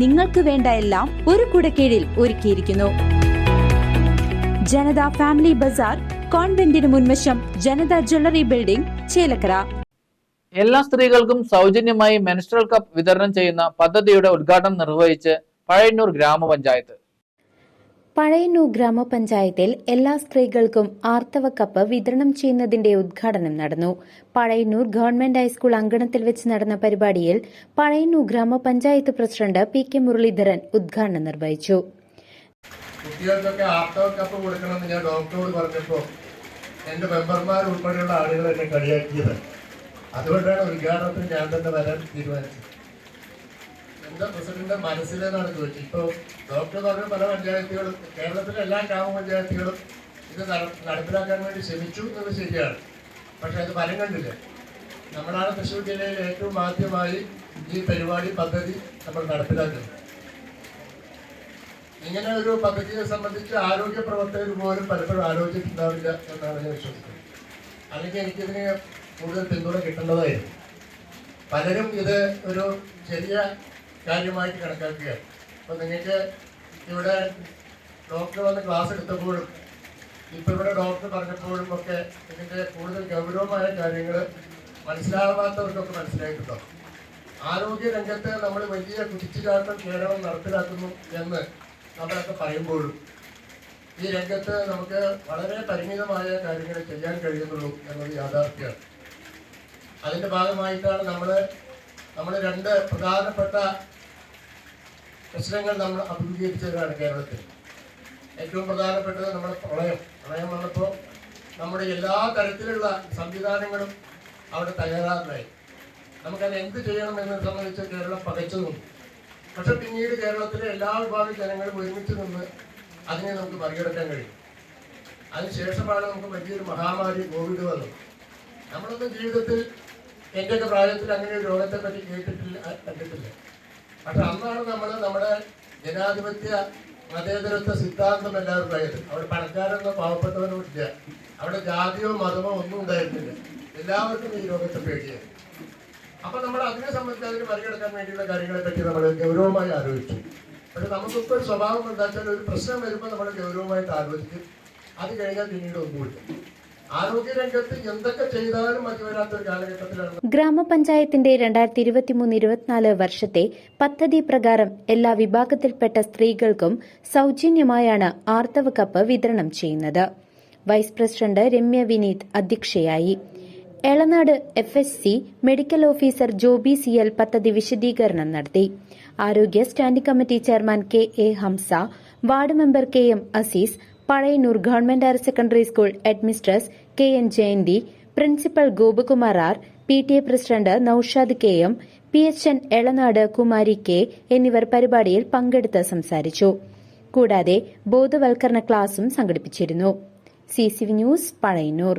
നിങ്ങൾക്ക് വേണ്ട എല്ലാം ഒരു കുടക്കീഴിൽ ഒരുക്കിയിരിക്കുന്നു. ജനത ഫാമിലി ബസാർ കോൺവെന്റിന് മുൻവശം ജനത ജ്വല്ലറി ബിൽഡിംഗ് ചേലക്കര. എല്ലാ സ്ത്രീകൾക്കും സൗജന്യമായി മെൻസ്ട്രൽ കപ്പ് വിതരണം ചെയ്യുന്ന പദ്ധതിയുടെ ഉദ്ഘാടനം നിർവഹിച്ച് പഴയന്നൂർ ഗ്രാമപഞ്ചായത്ത്. പഴയന്നൂർ ഗ്രാമപഞ്ചായത്തിൽ എല്ലാ സ്ത്രീകൾക്കും ആർത്തവ കപ്പ് വിതരണം ചെയ്യുന്നതിന്റെ ഉദ്ഘാടനം നടന്നു. പഴയന്നൂർ ഗവൺമെന്റ് ഹൈസ്കൂൾ അങ്കണത്തിൽ വെച്ച് നടന്ന പരിപാടിയിൽ പഴയന്നൂർ ഗ്രാമപഞ്ചായത്ത് പ്രസിഡന്റ് പി കെ മുരളീധരൻ ഉദ്ഘാടനം നിർവഹിച്ചു. കുട്ടികൾക്കൊക്കെ ആർത്തവ കപ്പ് കൊടുക്കണമെന്ന് ഞാൻ ഡോക്ടറോട് പറഞ്ഞപ്പോൾ എന്റെ മെമ്പർമാർ ഉൾപ്പെടെയുള്ള ആളുകൾ എന്നെ കളിയാക്കിയത്. അതുകൊണ്ടാണ് ഉദ്ഘാടനത്തിന് ഞാൻ തന്നെ വരാൻ തീരുമാനിച്ചത്. എന്താ പ്രസിഡന്റിന്റെ മനസ്സിലെന്നാണ് ചോദിച്ചത് ഇപ്പോൾ ഡോക്ടർ പറഞ്ഞ പല പഞ്ചായത്തുകളും കേരളത്തിലെ എല്ലാ ഗ്രാമപഞ്ചായത്തുകളും ഇത് നടപ്പിലാക്കാൻ വേണ്ടി ശ്രമിച്ചു എന്നത് ശരിയാണ്. പക്ഷെ അത് ഫലം കണ്ടില്ല. നമ്മളാണ് തൃശ്ശൂർ ജില്ലയിൽ ഏറ്റവും ആദ്യമായി ഈ പരിപാടി പദ്ധതി നമ്മൾ നടപ്പിലാക്കുന്നത്. ഇങ്ങനെ ഒരു പദ്ധതിയെ സംബന്ധിച്ച് ആരോഗ്യ പ്രവർത്തകർ പോലും പലപ്പോഴും ആലോചിച്ചിട്ടുണ്ടാവില്ല എന്നാണ് ഞാൻ വിശ്വസിക്കുന്നത്. അല്ലെങ്കിൽ എനിക്കിതിന് കൂടുതൽ പിന്തുണ കിട്ടേണ്ടതായിരുന്നു. പലരും ഇത് ഒരു ചെറിയ കാര്യമായിട്ട് കണക്കാക്കുകയാണ് അപ്പോൾ നിങ്ങൾക്ക് ഇവിടെ ഡോക്ടർ വന്ന് ക്ലാസ് എടുത്തപ്പോഴും ഇപ്പോൾ ഇവിടെ ഡോക്ടർ പറഞ്ഞപ്പോഴും ഒക്കെ ഇതിന്റെ കൂടുതൽ ഗൗരവമായ കാര്യങ്ങൾ മനസ്സിലാവാത്തവർക്കൊക്കെ മനസ്സിലായിട്ടുണ്ടോ? ആരോഗ്യ രംഗത്ത് നമ്മൾ വലിയ കുതിച്ചുചാട്ടം കേരളം നടപ്പിലാക്കുന്നു എന്ന് നമ്മളൊക്കെ പറയുമ്പോഴും ഈ രംഗത്ത് നമുക്ക് വളരെ പരിമിതമായ കാര്യങ്ങൾ ചെയ്യാൻ കഴിയുന്നുള്ളൂ എന്നത് യാഥാർത്ഥ്യമാണ്. അതിന്റെ ഭാഗമായിട്ടാണ് നമ്മൾ നമ്മൾ രണ്ട് പ്രധാനപ്പെട്ട പ്രശ്നങ്ങൾ നമ്മൾ അഭിമുഖീകരിച്ചതാണ് കേരളത്തിൽ. ഏറ്റവും പ്രധാനപ്പെട്ടത് നമ്മുടെ പ്രളയം. പ്രളയം വന്നപ്പോൾ നമ്മുടെ എല്ലാ തരത്തിലുള്ള സംവിധാനങ്ങളും അവിടെ തയ്യാറാറായി നമുക്കത് എന്ത് ചെയ്യണം എന്നത് സംബന്ധിച്ച് കേരളം പകച്ചു നിന്നു. പക്ഷെ പിന്നീട് കേരളത്തിലെ എല്ലാ വിഭാഗം ജനങ്ങളും ഒരുമിച്ച് നിന്ന് അതിനെ നമുക്ക് മറികടക്കാൻ കഴിയും. അതിനുശേഷമാണ് നമുക്ക് വലിയൊരു മഹാമാരി കോവിഡ് വന്നത്. നമ്മളൊന്നും ജീവിതത്തിൽ എന്റെയൊക്കെ പ്രായത്തിൽ അങ്ങനെ ഒരു രോഗത്തെ പറ്റി കേട്ടിട്ടില്ല കണ്ടിട്ടില്ല. പക്ഷെ അന്നാണ് നമ്മൾ നമ്മുടെ ജനാധിപത്യ മതേതരത്വ സിദ്ധാന്തം എല്ലാവരും പറയുന്നത് അവിടെ പണക്കാരെന്നോ പാവപ്പെട്ടവനും ഇല്ല. അവിടെ ജാതിയോ മതമോ ഒന്നും ഉണ്ടായിരുന്നില്ല. എല്ലാവർക്കും ഈ രോഗത്തെ പേടിയാണ് അപ്പൊ നമ്മൾ അതിനെ സംബന്ധിച്ച് അതിന് മറികടക്കാൻ വേണ്ടിയുള്ള കാര്യങ്ങളെ പറ്റി നമ്മൾ ഗൗരവമായി ആലോചിച്ചു. പക്ഷെ നമുക്കിപ്പോൾ ഒരു സ്വഭാവം വെച്ചാൽ ഒരു പ്രശ്നം വരുമ്പോൾ നമ്മൾ ഗൗരവമായിട്ട് ആലോചിക്കും. അത് കഴിഞ്ഞാൽ പിന്നീട് ഒന്നുമില്ല. എന്തൊക്കെ ചെയ്താലും ഗ്രാമപഞ്ചായത്തിന്റെ രണ്ടായിരത്തി ഇരുപത്തിമൂന്ന് ഇരുപത്തിനാല് വർഷത്തെ പദ്ധതി പ്രകാരം എല്ലാ വിഭാഗത്തിൽപ്പെട്ട സ്ത്രീകൾക്കും സൗജന്യമായാണ് ആർത്തവ കപ്പ് വിതരണം ചെയ്യുന്നത്. വൈസ് പ്രസിഡന്റ് രമ്യ വിനീത് അധ്യക്ഷയായി. Elanad F S C medical officer Joby C L പദ്ധതി വിശദീകരണം നടത്തി. ആരോഗ്യ standing committee chairman K A Hamsa ward member K M Azeez Pazhayannur government higher secondary school headmistress K N Jayanthi principal Gopakumar R P T A president Noushad K M P H N Elanad Kumari K എന്നിവർ പരിപാടിയിൽ പങ്കെടുത്ത് സംസാരിച്ചു. കൂടാതെ ബോധവൽക്കരണ ക്ലാസും സംഘടിപ്പിച്ചിരുന്നു. C C V news Pazhayannur.